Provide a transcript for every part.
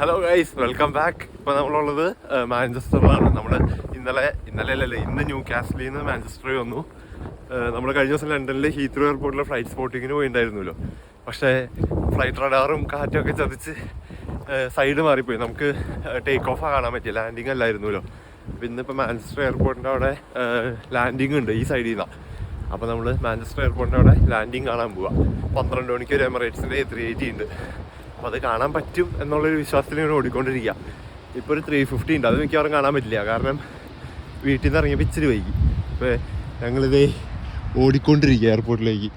Hello guys welcome back ഇപ്പോൾ നമ്മളുള്ളത് മാഞ്ചസ്റ്ററിലാണ് നമ്മൾ ഇന്നലെ ഇന്നലെ അല്ലല്ലേ ഇന്ന് ന്യൂ കാസ്റ്റിൽ നിന്ന് മാഞ്ചസ്റ്ററിൽ വന്നു. നമ്മൾ കഴിഞ്ഞ ദിവസം ലണ്ടനിലെ ഹീത്രോ എയർപോർട്ടിലെ ഫ്ലൈറ്റ് സ്പോട്ടിങ്ങിന് പോയിണ്ടായിരുന്നല്ലോ. പക്ഷേ ഫ്ലൈറ്റ് റഡാറും കാറ്റൊക്കെ ചതിച്ച് സൈഡ് മാറിപ്പോയി. നമുക്ക് ടേക്ക് ഓഫ് കാണാൻ പറ്റിയ ലാൻഡിങ് അല്ലായിരുന്നല്ലോ. അപ്പോൾ ഇന്നിപ്പോൾ മാഞ്ചസ്റ്റർ എയർപോർട്ടിന്റെ അവിടെ ലാൻഡിങ് ഉണ്ട് ഈ സൈഡിൽ നിന്നാണ് അപ്പോൾ നമ്മൾ മാഞ്ചസ്റ്റർ എയർപോർട്ടിന്റെ അവിടെ ലാൻഡിങ് കാണാൻ പോവാം. പന്ത്രണ്ട് മണിക്ക് ഒരു എമിറേറ്റ്സിന്റെ ത്രീ എയ്റ്റി ഉണ്ട്. അപ്പോൾ അത് കാണാൻ പറ്റും എന്നുള്ളൊരു വിശ്വാസത്തിൽ ഇങ്ങനെ ഓടിക്കൊണ്ടിരിക്കുക ഇപ്പോൾ ഒരു ത്രീ ഫിഫ്റ്റി ഉണ്ട്. അത് മിക്കവാറും കാണാൻ പറ്റില്ല. കാരണം വീട്ടിൽ നിന്ന് ഇറങ്ങിയപ്പോൾ ഇച്ചിരി വൈകി. അപ്പോൾ ഞങ്ങളിതേ ഓടിക്കൊണ്ടിരിക്കുക എയർപോർട്ടിലേക്ക്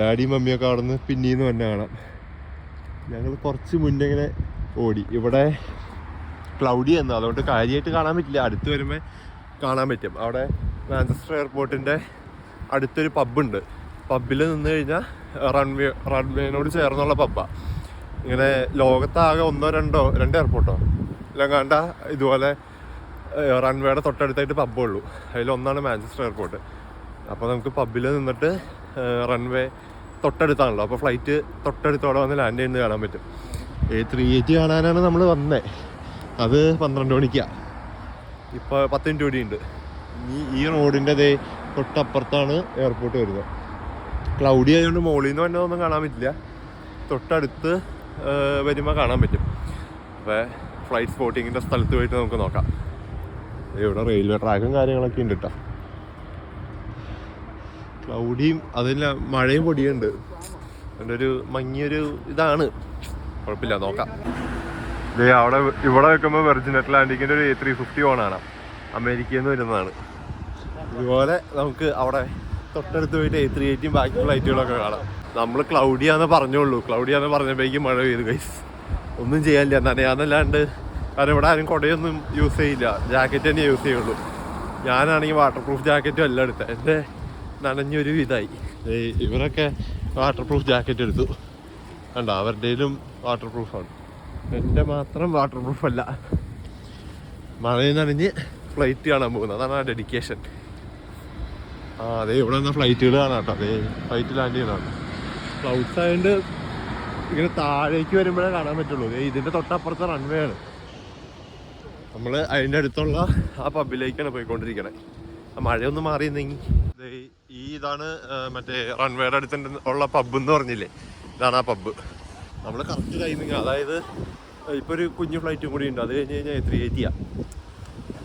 ഡാഡിയും മമ്മിയൊക്കെ അവിടെ നിന്ന് പിന്നീന്ന് തന്നെ കാണാം. ഞങ്ങൾ കുറച്ച് മുന്നേ ഇങ്ങനെ ഓടി. ഇവിടെ ക്ലൗഡി എന്ന് അതുകൊണ്ട് കാര്യമായിട്ട് കാണാൻ പറ്റില്ല. അടുത്ത് വരുമ്പോൾ കാണാൻ പറ്റും. അവിടെ മാഞ്ചസ്റ്റർ എയർപോർട്ടിന്റെ അടുത്തൊരു പബ്ബുണ്ട് പബ്ബിൽ നിന്ന് കഴിഞ്ഞാൽ റൺവേ റൺവേനോട് ചേർന്നുള്ള പബ്ബാണ് ഇങ്ങനെ ലോകത്താകെ ഒന്നോ രണ്ടോ രണ്ട് എയർപോർട്ടോ എല്ലാം കണ്ട ഇതുപോലെ റൺവേയുടെ തൊട്ടടുത്തായിട്ട് പബ്ബേ ഉള്ളൂ. അതിലൊന്നാണ് മാഞ്ചസ്റ്റർ എയർപോർട്ട് അപ്പോൾ നമുക്ക് പബ്ബിൽ നിന്നിട്ട് റൺവേ തൊട്ടടുത്താണല്ലോ. അപ്പോൾ ഫ്ലൈറ്റ് തൊട്ടടുത്തോടെ വന്ന് ലാൻഡ് ചെയ്യുന്നത് കാണാൻ പറ്റും. എ ത്രീ എയ്റ്റ് കാണാനാണ് നമ്മൾ വന്നത് അത് പന്ത്രണ്ട് മണിക്കാണ് ഇപ്പോൾ പത്ത് മിനിറ്റ് കൂടി ഉണ്ട് ഈ ഈ റോഡിന്റെ തൊട്ടപ്പുറത്താണ് എയർപോർട്ട് വരുന്നത്. ക്ലൗഡി ആയതുകൊണ്ട് മുകളിൽ നിന്ന് തന്നെ ഒന്നും കാണാൻ പറ്റില്ല. തൊട്ടടുത്ത് വരുമ്പോൾ കാണാൻ പറ്റും. അപ്പോൾ ഫ്ലൈറ്റ് സ്പോട്ടിങ്ങിന്റെ സ്ഥലത്ത് പോയിട്ട് നമുക്ക് നോക്കാം. ഇവിടെ റെയിൽവേ ട്രാക്കും കാര്യങ്ങളൊക്കെ ഉണ്ട് കേട്ടോ ക്ലൗഡിയും അതില്ല മഴയും പൊടിയുണ്ട്. അതിന്റെ ഒരു മങ്ങിയൊരു ഇതാണ്. കുഴപ്പമില്ല നോക്കാം. ദേ അവിടെ ഇവിടെ വെക്കുമ്പോൾ വെർജിൻ അറ്റ്ലാന്റിക്കിന്റെ ഒരു എ ത്രീ ഫിഫ്റ്റി ഓണാണ് അമേരിക്കയിൽ നിന്ന് വരുന്നതാണ്. ഇതുപോലെ നമുക്ക് അവിടെ തൊട്ടടുത്ത് പോയിട്ട് എ ത്രീ എയ്റ്റിയും ബാക്കി ഫ്ലൈറ്റുകളൊക്കെ കാണാം. നമ്മൾ ക്ലൗഡിയാന്ന് പറഞ്ഞോളൂ ക്ലൗഡിയാന്ന് പറഞ്ഞപ്പോഴേക്കും മഴ പെയ്തു ഗൈസ് ഒന്നും ചെയ്യാനില്ല. നനയാന്നല്ലാണ്ട്. കാരണം ഇവിടെ ആരും കുടയൊന്നും യൂസ് ചെയ്യില്ല. ജാക്കറ്റ് തന്നെ യൂസ് ചെയ്യുള്ളൂ. ഞാനാണെങ്കിൽ വാട്ടർ പ്രൂഫ് ജാക്കറ്റും എല്ലാം എടുത്തത് എന്റെ നനഞ്ഞൊരു ഇതായി. ഇവരൊക്കെ വാട്ടർ പ്രൂഫ് ജാക്കറ്റ് എടുത്തു. കണ്ട? അവരുടെയിലും വാട്ടർ പ്രൂഫാണ് എന്റെ മാത്രം വാട്ടർ പ്രൂഫ് അല്ല. മഴയിൽ നനഞ്ഞ് ഫ്ലൈറ്റ് കാണാൻ പോകുന്നത്. അതാണ് ആ ഡെഡിക്കേഷൻ ആ അതെ ഇവിടെ നിന്ന് ഫ്ലൈറ്റുകൾ കാണാം കേട്ടോ. അതെ ഫ്ലൈറ്റ് ലാൻഡ് ചെയ്യുന്നതാണ്. ക്ലൗഡ്സ് ആയതുകൊണ്ട് ഇങ്ങനെ താഴേക്ക് വരുമ്പോഴേ കാണാൻ പറ്റുള്ളൂ. ഇതിന്റെ തൊട്ടപ്പുറത്തെ റൺവേ ആണ്. നമ്മൾ അതിന്റെ അടുത്തുള്ള ആ പബ്ബിലേക്കാണ് പോയിക്കൊണ്ടിരിക്കണേ. ആ മഴയൊന്നും മാറിയെന്നെങ്കിൽ ഈ ഇതാണ് മറ്റേ റൺവേയുടെ അടുത്ത് ഉള്ള പബ് എന്ന് പറഞ്ഞില്ലേ? ഇതാണ് ആ പബ്ബ് നമ്മൾ കറക്റ്റ് ടൈമിങ് അതായത് ഇപ്പോൾ ഒരു കുഞ്ഞു ഫ്ലൈറ്റും കൂടി ഉണ്ട് അത് കഴിഞ്ഞ് കഴിഞ്ഞാൽ ത്രീ എയ്റ്റിയാ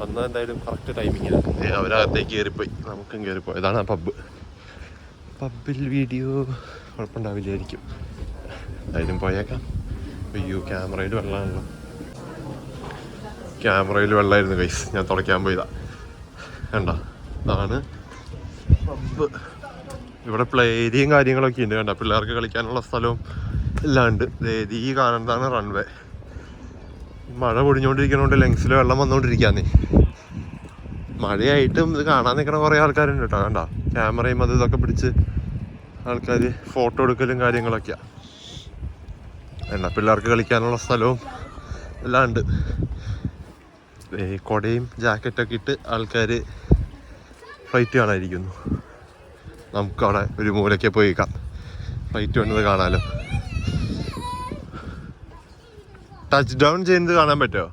വന്ന എന്തായാലും കറക്റ്റ് ടൈമിങ് അവരകത്തേക്ക് കയറിപ്പോയി നമുക്കും കയറിപ്പോയി ഇതാണ് ആ പബ്ബ് പബ്ബിൽ വീഡിയോ കുഴപ്പമുണ്ടാവില്ലായിരിക്കും എന്തായാലും പോയേക്കാം. അയ്യോ ക്യാമറയിൽ വെള്ളമാണല്ലോ. ക്യാമറയിൽ വെള്ളമായിരുന്നു കൈസ് ഞാൻ തുടയ്ക്കാൻ പോയതാ. കണ്ടോ? ഇതാണ് പബ്ബ് ഇവിടെ പ്ലേ ഏരിയയും കാര്യങ്ങളൊക്കെ ഉണ്ട്. കണ്ട? പിള്ളേർക്ക് കളിക്കാനുള്ള സ്ഥലവും എല്ലാം ഉണ്ട്. ഈ കാണുന്നതാണ് റൺവേ മഴ പൊടിഞ്ഞുകൊണ്ടിരിക്കണോണ്ട് ലെങ്സിൽ വെള്ളം വന്നുകൊണ്ടിരിക്കാന്നേ. മഴയായിട്ടും ഇത് കാണാൻ നിൽക്കണ കുറേ ആൾക്കാരുണ്ട് കേട്ടോ. കണ്ട? ക്യാമറയും അത് ഇതൊക്കെ പിടിച്ച് ആൾക്കാർ ഫോട്ടോ എടുക്കലും കാര്യങ്ങളൊക്കെയാണ് എണ്ണ പിള്ളേർക്ക് കളിക്കാനുള്ള സ്ഥലവും എല്ലാം ഉണ്ട്. ഈ കൊടയും ജാക്കറ്റൊക്കെ ഇട്ട് ആൾക്കാർ ഫ്ലൈറ്റ് കാണാതിരിക്കുന്നു നമുക്കവിടെ ഒരു മൂലയ്ക്ക് പോയി നിൽക്കാം ഫ്ലൈറ്റ് വന്നത് കാണാലോ. ടച്ച് ഡൗൺ ചെയ്യുന്നത് കാണാൻ പറ്റുമോ?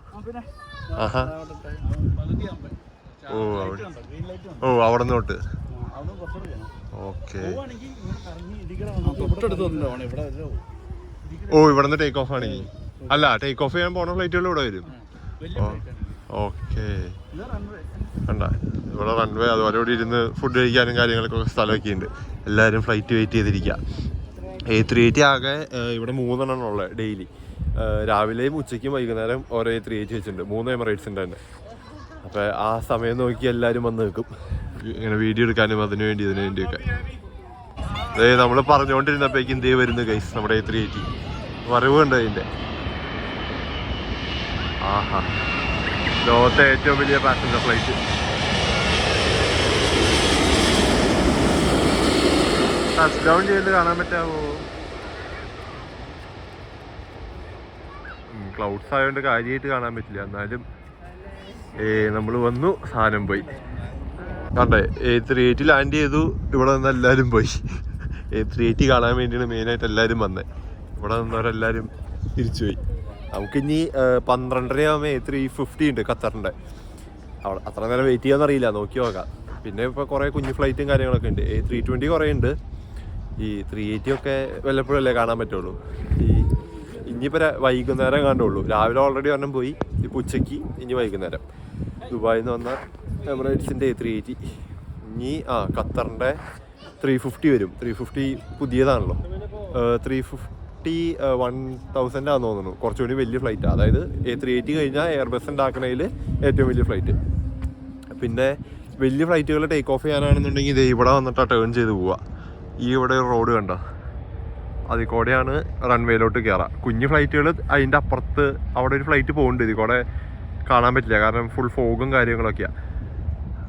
ആഹാ. ഓ അവിടെ ഓ അവിടെ നിന്ന് തൊട്ട് ഓക്കെ. ഓ ഇവിടെ നിന്ന് ടേക്ക് ഓഫ് ആണെങ്കിൽ. അല്ല ടേക്ക് ഓഫ് ചെയ്യാൻ പോണ ഫ്ലൈറ്റുകൾ ഇവിടെ വരും. ഓക്കെ. കണ്ട ഇവിടെ റൺവേ അതുപോലെ ഇവിടെ ഇരുന്ന് ഫുഡ് കഴിക്കാനും കാര്യങ്ങൾക്കൊക്കെ സ്ഥലമൊക്കെ ഉണ്ട് എല്ലാവരും ഫ്ലൈറ്റ് വെയിറ്റ് ചെയ്തിരിക്കുക എ ത്രീ എയ്റ്റി ആകെ ഇവിടെ മൂന്നെണ്ണം ഉള്ളത് ഡെയിലി രാവിലെയും ഉച്ചയ്ക്കും വൈകുന്നേരം ഓരോ എ ത്രീ എയ്റ്റി വെച്ചിട്ടുണ്ട്. മൂന്ന് എമറേറ്റ്സിന്റെ തന്നെ അപ്പോൾ ആ സമയം നോക്കി എല്ലാവരും വന്ന് നിൽക്കും. ഇങ്ങനെ വീഡിയോ എടുക്കാനും അതിനു വേണ്ടി ഇതിനു വേണ്ടിയൊക്കെ. അതായത് നമ്മൾ പറഞ്ഞുകൊണ്ടിരുന്നപ്പോഴേക്കും ഇതേ വരുന്നു ഗൈസ് നമ്മുടെ ത്രീ എയ്റ്റി വരവുണ്ട് അതിന്റെ. ആഹാ. ലോകത്തെ ഏറ്റവും വലിയ പാസഞ്ചർ ഫ്ലൈറ്റ് ടച്ച് ഡൗൺ ചെയ്ത് കാണാൻ പറ്റാവോ? ക്ലൗഡ്സ് ആയതുകൊണ്ട് കാര്യമായിട്ട് കാണാൻ പറ്റില്ല. എന്നാലും ഏ നമ്മൾ വന്നു സാധനം പോയി. കണ്ടേ എ ത്രീ എയ്റ്റ് ലാൻഡ് ചെയ്തു ഇവിടെ നിന്ന് എല്ലാവരും പോയി. എ ത്രീ എയ്റ്റ് കാണാൻ വേണ്ടിയാണ് മെയിനായിട്ട് എല്ലാവരും വന്നത് ഇവിടെ നിന്നവരെല്ലാവരും തിരിച്ചുപോയി നമുക്കിനി പന്ത്രണ്ടരയാകുമ്പോൾ എ ത്രീ ഫിഫ്റ്റി ഉണ്ട് ഖത്തറിന്റെ അവിടെ അത്ര നേരം വെയിറ്റ് ചെയ്യാമെന്നറിയില്ല നോക്കി നോക്കാം. പിന്നെ ഇപ്പോൾ കുറേ കുഞ്ഞു ഫ്ലൈറ്റും കാര്യങ്ങളൊക്കെ ഉണ്ട്. എ ത്രീ ട്വന്റി കുറേ ഉണ്ട്. ഈ ത്രീ എയ്റ്റി ഒക്കെ വല്ലപ്പോഴല്ലേ കാണാൻ പറ്റുള്ളൂ. ഈ ഇനിയിപ്പോൾ വൈകുന്നേരം കണ്ടുള്ളൂ. രാവിലെ ഓൾറെഡി ഒരെണ്ണം പോയി. ഇപ്പോൾ ഉച്ചയ്ക്ക് ഇനി വൈകുന്നേരം. ദുബായിൽ നിന്ന് എമിറേറ്റ്സിന്റെ ത്രീ എയ്റ്റി ഇനി ആ ഖത്തറിന്റെ ത്രീ ഫിഫ്റ്റി വരും. ത്രീ ഫിഫ്റ്റി പുതിയതാണല്ലോ. ത്രീ ഫിഫ്റ്റി വൺ തൗസൻഡ് ആണെന്ന് തോന്നുന്നു. കുറച്ചുകൂടി വലിയ ഫ്ലൈറ്റ് അതായത് എ ത്രീ എയ്റ്റി കഴിഞ്ഞാൽ എയർബസ് ഉണ്ടാക്കുന്നതിൽ ഏറ്റവും വലിയ ഫ്ലൈറ്റ് പിന്നെ വലിയ ഫ്ലൈറ്റുകൾ ടേക്ക് ഓഫ് ചെയ്യാനാണെന്നുണ്ടെങ്കിൽ ഇത് ഇവിടെ വന്നിട്ട് ടേൺ ചെയ്ത് പോവുക ഈ ഇവിടെ ഒരു റോഡ് കണ്ട? അതിൽ കൂടെയാണ് റൺവേയിലോട്ട് കയറുക കുഞ്ഞു ഫ്ലൈറ്റുകൾ അതിന്റെ അപ്പുറത്ത് അവിടെ ഒരു ഫ്ലൈറ്റ് പോകുന്നുണ്ട് ഇതിൽ കൂടെ കാണാൻ പറ്റില്ല. കാരണം ഫുൾ ഫോഗും കാര്യങ്ങളൊക്കെയാണ്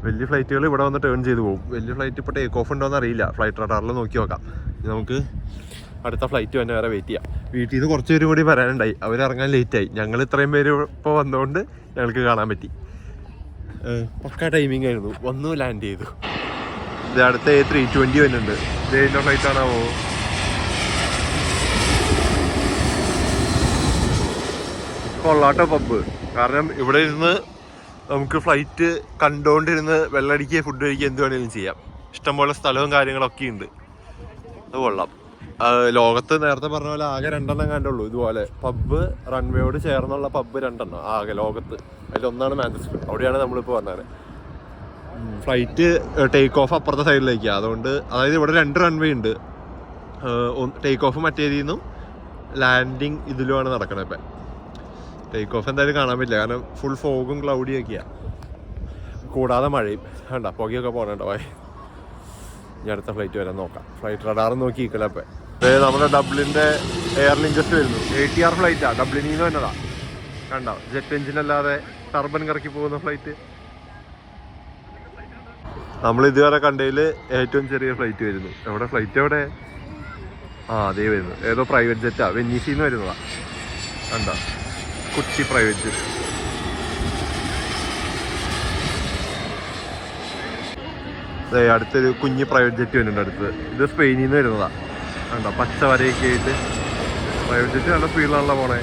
വലിയ ഫ്ലൈറ്റുകൾ ഇവിടെ വന്ന് ടേൺ ചെയ്ത് പോകും. വലിയ ഫ്ലൈറ്റ് ഇപ്പോൾ ടേക്ക് ഓഫ് ഉണ്ടോ അറിയില്ല. ഫ്ലൈറ്റ് റഡാറിൽ നോക്കി നോക്കാം. നമുക്ക് അടുത്ത ഫ്ലൈറ്റ് തന്നെ വേറെ വെയിറ്റ് ചെയ്യാം. വീട്ടിൽ നിന്ന് കുറച്ച് പേരും കൂടി വരാനുണ്ടായി. അവർ ഇറങ്ങാൻ ലേറ്റായി ഞങ്ങൾ ഇത്രയും പേര് ഇപ്പോൾ വന്നതുകൊണ്ട് ഞങ്ങൾക്ക് കാണാൻ പറ്റി. പക്ക ടൈമിംഗ് ആയിരുന്നു. വന്നു ലാൻഡ് ചെയ്തു. ഇത് അടുത്ത എ ത്രീ ട്വന്റി വരുന്നുണ്ട്. എന്റെ ഫ്ലൈറ്റ് ആണാവോ? കൊള്ളാട്ടോ പബ്ബ്. കാരണം ഇവിടെ ഇരുന്ന് നമുക്ക് ഫ്ലൈറ്റ് കണ്ടുകൊണ്ടിരുന്ന് വെള്ളടിക്കുക ഫുഡ് കഴിക്കുക എന്ത് വേണമെങ്കിലും ചെയ്യാം. ഇഷ്ടംപോലെ സ്ഥലവും കാര്യങ്ങളൊക്കെ ഉണ്ട്. അത് കൊള്ളാം. ലോകത്ത് നേരത്തെ പറഞ്ഞ പോലെ ആകെ രണ്ടെണ്ണം കണ്ടുള്ളൂ ഇതുപോലെ പബ്ബ് റൺവേയോട് ചേർന്നുള്ള പബ്ബ് രണ്ടെണ്ണം ആകെ ലോകത്ത്. അതിലൊന്നാണ് മാഞ്ചസ്റ്റർ. അവിടെയാണ് നമ്മളിപ്പോൾ വന്നത്. ഫ്ലൈറ്റ് ടേക്ക് ഓഫ് അപ്പുറത്തെ സൈഡിലേക്കാണ് അതുകൊണ്ട് അതായത് ഇവിടെ രണ്ട് റൺവേ ഉണ്ട്. ടേക്ക് ഓഫ് മറ്റേതിൽ നിന്നും ലാൻഡിങ് ഇതിലുമാണ് നടക്കുന്നത് ഇപ്പം. ടേക്ക് ഓഫ് എന്തായാലും കാണാൻ പറ്റില്ല. കാരണം ഫുൾ ഫോഗും ക്ലൗഡിയൊക്കെയാണ് കൂടാതെ മഴയും. വേണ്ട പുകയൊക്കെ പോകണുണ്ടോ പോയി ഇനി അടുത്ത ഫ്ലൈറ്റ് വരാൻ നോക്കാം. ഫ്ലൈറ്റ് റഡാറും നോക്കി ഇക്കലപ്പേ നമ്മുടെ ഡബ്ലിന്റെ എയർ ലിങ്കസ്റ്റ് വരുന്നു. എ ടി ആർ ഫ്ലൈറ്റാണ് ഡബ്ലിനിൽ നിന്ന് വന്നതാ. കണ്ടോ ജെറ്റ് എഞ്ചിൻ അല്ലാതെ ടർബൻ കറക്കി പോകുന്ന ഫ്ലൈറ്റ് നമ്മൾ ഇതുവരെ കണ്ടതിൽ ഏറ്റവും ചെറിയ ഫ്ലൈറ്റ് വരുന്നു. എവിടെ? ഫ്ലൈറ്റ് എവിടെ? ആ അതേ വരുന്നു. ഏതോ പ്രൈവറ്റ് ജെറ്റാ വെന്നീസിൽ നിന്ന് വരുന്നതാ. കണ്ടോ? കുട്ടി പ്രൈവറ്റ് അടുത്തൊരു കുഞ്ഞ് പ്രൈവറ്റ് ജെറ്റ് വരുന്നുണ്ട് അടുത്ത്. ഇത് സ്പെയിനിൽ നിന്ന് വരുന്നതാണ് കണ്ടോ പച്ച വരയൊക്കെ ആയിട്ട് പ്രൈവറ്റ് ജെറ്റ് നല്ല സ്പീഡിലാണല്ലോ പോണേ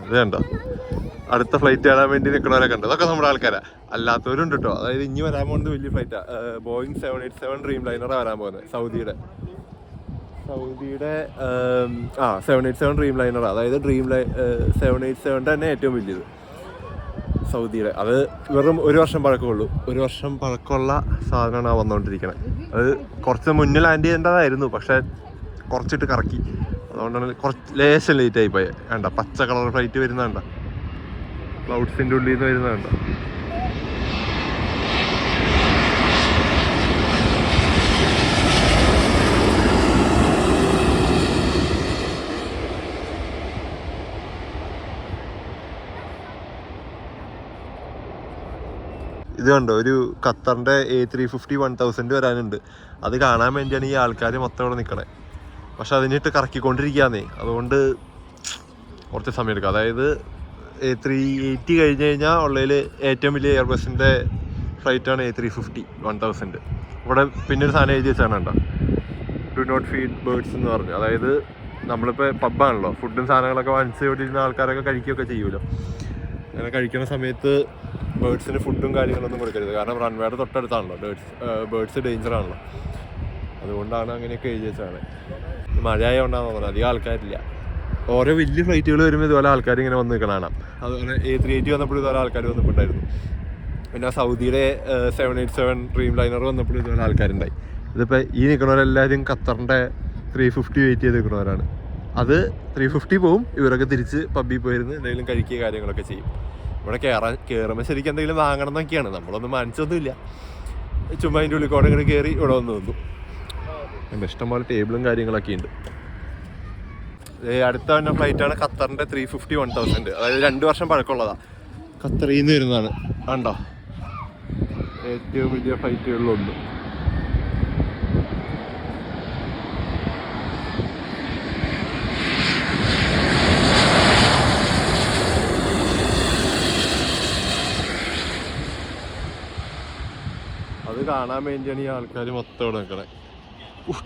ഇത് കണ്ടോ അടുത്ത ഫ്ലൈറ്റ് കാണാൻ വേണ്ടി നിൽക്കണവരൊക്കെ ഉണ്ട് അതൊക്കെ നമ്മുടെ ആൾക്കാരാ. അല്ലാത്തവരുണ്ട് കേട്ടോ അതായത് ഇനി വരാൻ പോകുന്നത് വലിയ ഫ്ലൈറ്റാ Boeing seven eight seven dream ലൈനറാണ് വരാൻ പോകുന്നത്. സൗദിയുടെ. സൗദിയുടെ ആ സെവൻ എയ്റ്റ് സെവൻ ഡ്രീം ലൈനറാണ് അതായത് ഡ്രീം ലൈ സെവൻ എയ്റ്റ് സെവന്റെ തന്നെ ഏറ്റവും വലിയത്. സൗദിയുടെ. അത് വെറും ഒരു വർഷം പഴക്കമുള്ളൂ. ഒരു വർഷം പഴക്കമുള്ള സാധനമാണ് വന്നുകൊണ്ടിരിക്കുന്നത് അത് കുറച്ച് മുന്നിൽ ലാൻഡ് ചെയ്യേണ്ടതായിരുന്നു. പക്ഷേ കുറച്ചിട്ട് കറക്കി. അതുകൊണ്ടാണ് കുറച്ച് ലേശം ലേറ്റ് ആയി പോയത് വേണ്ട പച്ച കളർ ഫ്ലൈറ്റ് വരുന്ന വേണ്ട ക്ലൗഡ്സിന്റെ ഉള്ളിൽ നിന്ന് വരുന്ന ഇത് കണ്ടോ ഒരു ഖത്തറിന്റെ A three fifty one thousand വരാനുണ്ട്. അത് കാണാൻ വേണ്ടിയാണ് ഈ ആൾക്കാർ മൊത്തം ഇവിടെ നിൽക്കണേ പക്ഷെ അതിനിട്ട് കറക്കിക്കൊണ്ടിരിക്കുകയാന്നേ. അതുകൊണ്ട് കുറച്ച് സമയം എടുക്കും. അതായത് ത്രീ എയ്റ്റി കഴിഞ്ഞ് കഴിഞ്ഞാൽ ഉള്ളതിൽ ഏറ്റവും വലിയ എയർബസിന്റെ ഫ്ലൈറ്റാണ് A three fifty one thousand ഇവിടെ പിന്നെ ഒരു സാധനം എഴുതി വെച്ചാണ് കണ്ടോ? ഡു നോട്ട് ഫീഡ് ബേർഡ്സ് എന്ന് പറഞ്ഞു. അതായത് നമ്മളിപ്പോൾ പബ്ബാണല്ലോ ഫുഡും സാധനങ്ങളൊക്കെ വാങ്ങിച്ച് ഇവിടെ ഇരുന്ന ആൾക്കാരൊക്കെ കഴിക്കുകയൊക്കെ ചെയ്യുമല്ലോ. അങ്ങനെ കഴിക്കുന്ന സമയത്ത് ബേർഡ്സിന് ഫുഡും കാര്യങ്ങളൊന്നും കൊടുക്കരുത്. കാരണം റൺവേയുടെ തൊട്ടടുത്താണല്ലോ. ബേർഡ്സ് ബേർഡ്സ് ഡേഞ്ചർ ആണല്ലോ. അതുകൊണ്ടാണ് അങ്ങനെയൊക്കെ എഴുതി വെച്ചാണ് മഴ ആയതുകൊണ്ടാണെന്ന് തോന്നുന്നത് അധികം ആൾക്കാരില്ല. ഓരോ വലിയ ഫ്ലൈറ്റുകൾ വരുമ്പോൾ ഇതുപോലെ ആൾക്കാർ ഇങ്ങനെ വന്ന് നിൽക്കണം കാണാം. അതുപോലെ എ ത്രീ എയ്റ്റി വന്നപ്പോൾ ഇതുപോലെ ആൾക്കാർ വന്നിട്ടുണ്ടായിരുന്നു. പിന്നെ സൗദിയുടെ seven eight seven dream liner വന്നപ്പോൾ ഇതുപോലെ ആൾക്കാരുണ്ടായി. ഇതിപ്പോൾ ഈ നിൽക്കുന്നവരെല്ലാവരും ഖത്തറിന്റെ ത്രീ ഫിഫ്റ്റി വെയിറ്റ് ചെയ്ത് നിൽക്കുന്നവരാണ് അത് ത്രീ ഫിഫ്റ്റി പോവും ഇവരൊക്കെ തിരിച്ച് പബ്ബിൽ പോയിരുന്ന് എന്തെങ്കിലും കഴിക്കുക കാര്യങ്ങളൊക്കെ ചെയ്യും. ഇവിടെ കയറാൻ കയറുമ്പോൾ ശരിക്കും എന്തെങ്കിലും വാങ്ങണം എന്നൊക്കെയാണ്. നമ്മളൊന്നും മനസ്സൊന്നുമില്ല ചുമ്മാ അതിന്റെ ഉള്ളിൽ കൂടെ ഇങ്ങനെ കയറി ഇവിടെ വന്ന് നിന്നു. ഇഷ്ടംപോലെ ടേബിളും കാര്യങ്ങളൊക്കെ ഉണ്ട്. അടുത്ത തന്നെ ഫ്ലൈറ്റാണ് ഖത്തറിന്റെ ത്രീ ഫിഫ്റ്റി വൺ തൗസൻഡ് അതായത് രണ്ട് വർഷം പഴക്കമുള്ളതാ. ഖത്തറിൽ നിന്ന് വരുന്നതാണ്. കണ്ടോ? ഏറ്റവും വലിയ ഫ്ലൈറ്റുകളിലൊന്ന് അത് കാണാൻ വേണ്ടിയാണ് ഈ ആൾക്കാർ മൊത്തം ഇവിടെ നിൽക്കണേ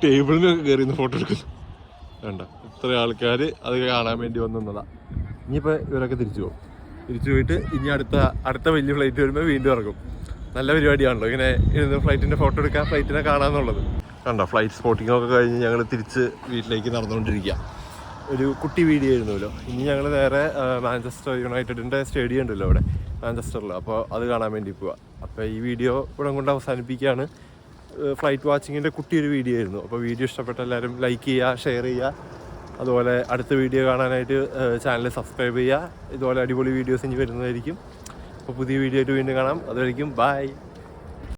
ടേബിളിനൊക്കെ കയറി ഫോട്ടോ എടുക്കുന്നു വേണ്ട ഇത്ര ആൾക്കാർ അത് കാണാൻ വേണ്ടി വന്നതാ ഇനിയിപ്പോൾ ഇവരൊക്കെ തിരിച്ചു പോകും. തിരിച്ചു പോയിട്ട് ഇനി അടുത്ത അടുത്ത വലിയ ഫ്ലൈറ്റ് വരുമ്പോൾ വീണ്ടും ഇറങ്ങും. നല്ല പരിപാടിയാണല്ലോ. ഇങ്ങനെ ഇരുന്ന് ഫ്ലൈറ്റിന്റെ ഫോട്ടോ എടുക്കാൻ ഫ്ലൈറ്റിനെ കാണാമെന്നുള്ളത് കണ്ടോ ഫ്ലൈറ്റ് സ്പോട്ടിംഗ് ഒക്കെ കഴിഞ്ഞ് ഞങ്ങൾ തിരിച്ച് വീട്ടിലേക്ക് നടന്നുകൊണ്ടിരിക്കുക ഒരു കുട്ടി വീഡിയോ ആയിരുന്നല്ലോ. ഇനി ഞങ്ങൾ നേരെ മാഞ്ചസ്റ്റർ യുണൈറ്റഡിന്റെ സ്റ്റേഡിയം ഉണ്ടല്ലോ അവിടെ. മാഞ്ചസ്റ്ററിൽ അപ്പോൾ അത് കാണാൻ വേണ്ടി പോവാം. അപ്പോൾ ഈ വീഡിയോ ഇവിടെ കൊണ്ട് അവസാനിപ്പിക്കുകയാണ് ഫ്ലൈറ്റ് വാച്ചിങ്ങിന്റെ കുട്ടിയൊരു വീഡിയോ ആയിരുന്നു. അപ്പോൾ വീഡിയോ ഇഷ്ടപ്പെട്ട എല്ലാവരും ലൈക്ക് ചെയ്യുക ഷെയർ ചെയ്യുക. അതുപോലെ അടുത്ത വീഡിയോ കാണാനായിട്ട് ചാനൽ സബ്സ്ക്രൈബ് ചെയ്യുക. ഇതുപോലെ അടിപൊളി വീഡിയോസ് ഇനി വരുന്നതായിരിക്കും. അപ്പോൾ പുതിയ വീഡിയോ ആയിട്ട് വീണ്ടും കാണാം. അതുവരെയും ബൈ